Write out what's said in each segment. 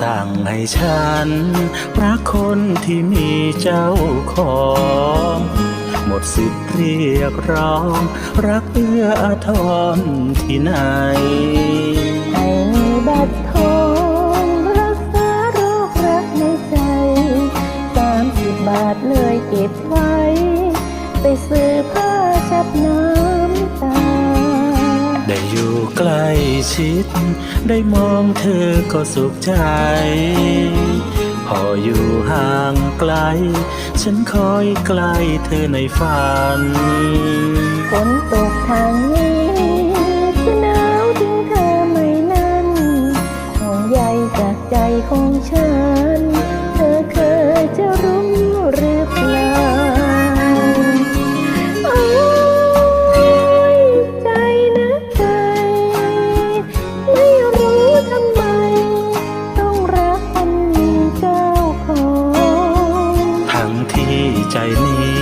สั่งให้ฉันรักคนที่มีเจ้าของ หมดสิทธิ์เรียกร้อง รักเอื้ออาทรที่ไหนให้บัดท ใกล้ชิด ได้มองเธอก็สุขใจ พออยู่ห่างไกล ฉันคอยใกล้เธอในฝันฝนตกทางนี้จะหนาวถึงเธอไม่นั้นห่วงใยจากใจของฉัน ใจนี้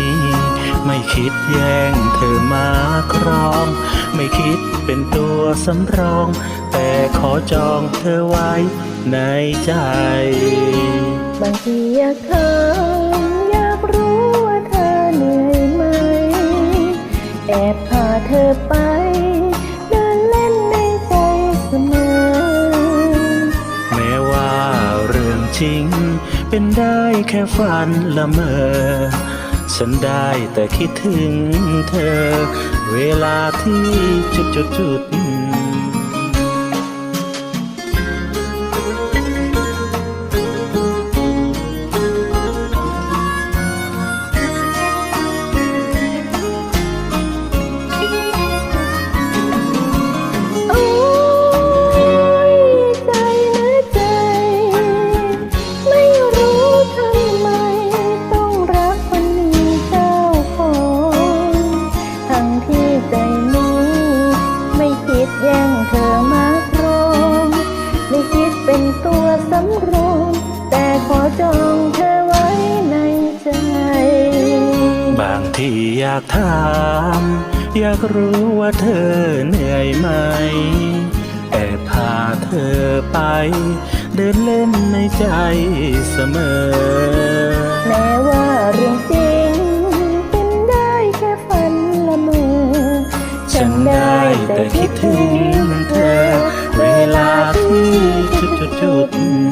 ไม่คิดแย่งเธอมาครอง ไม่คิดเป็นตัวสำรอง แต่ขอจองเธอไว้ในใจ บางทีอยากถามอยากรู้ว่าเธอเหนื่อยไหม แอบพาเธอไป เดินเล่นในใจเสมอ แม้ว่าเรื่องจริง เป็นได้แค่ฝันละเมอ ฉันได้แต่คิดถึงเธอ เวลาที่จุดจุดจุด เป็นตัวสำรองแต่ขอจองเธอไว้ในใจ บางทีอยากถาม อยากรู้ว่าเธอเหนื่อยไหม แต่พาเธอไป เดินเล่นในใจเสมอ แม้ว่าเรื่องจริงเป็นได้แค่ฝันละเมอฉันได้แต่คิดถึง เ